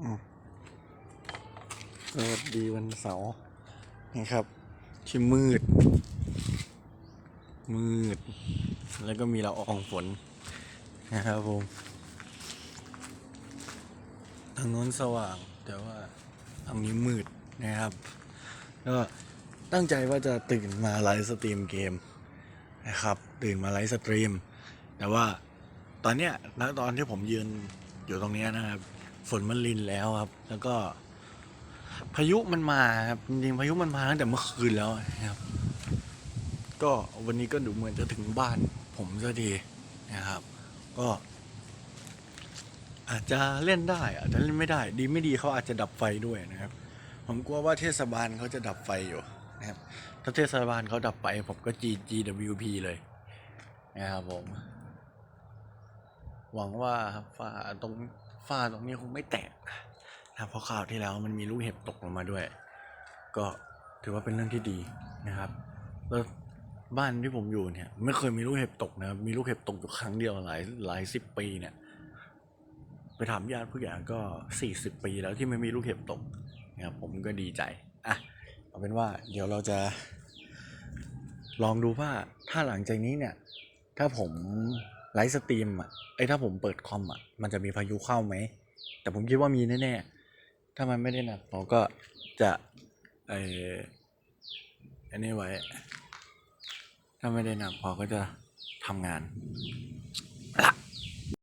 สวัสดีวันเสาร์นะครับ ที่มืด มืด แล้วก็มีละอองฝนนะครับผมทางโน้นสว่าง แต่ว่าทางนี้มืดนะครับก็ตั้งใจว่าจะตื่นมาไลฟ์สตรีมเกมนะครับ ตื่นมาไลฟ์สตรีม แต่ว่าตอนเนี้ยณตอนที่ผมยืนอยู่ตรงเนี้ยนะครับ ฝนมันลินแล้วครับ แล้วก็ พายุมันมาครับจริงๆพายุมันมาตั้งแต่เมื่อคืนแล้วนะครับ ก็วันนี้ก็ดูเหมือนจะถึงบ้าน ผมสักทีนะครับ ก็ อาจจะเล่นได้ อาจจะเล่นไม่ได้ ดีไม่ดีเขาอาจจะดับไฟด้วยนะครับ ผมกลัวว่าเทศบาลเขาจะดับไฟอยู่นะครับถ้าเทศบาลเขาดับไปผมก็ G GWP เลยนะครับผม หวังว่าฝ้าตรง ฝ้าตรงนี้คงไม่แตกนะเพราะข่าวที่แล้วมันมีลูกเห็บตกลงมาด้วย ก็ถือว่าเป็นเรื่องที่ดีนะครับแล้วบ้านที่ผมอยู่เนี่ย ไม่เคยมีลูกเห็บตกนะครับมีลูกเห็บตกอยู่ครั้งเดียวหลายหลายสิบปีเนี่ย ไปถามญาติผู้ใหญ่ก็สี่สิบปีแล้วที่ไม่มีลูกเห็บตกนะครับผมก็ดีใจอะเอาเป็นว่าเดี๋ยวเราจะ ลองดูว่าถ้าหลังจากนี้เนี่ย ถ้าผม ไลฟ์สตรีมอะไอ้ยถ้าผมเปิดคอมอะมันจะมีพายุเข้าไหม แต่ผมคิดว่ามีแน่ๆ ถ้ามันไม่ได้หนักผมก็จะไอ้อันนี้ไว้ ถ้าไม่ได้หนักพอก็จะทำงานละ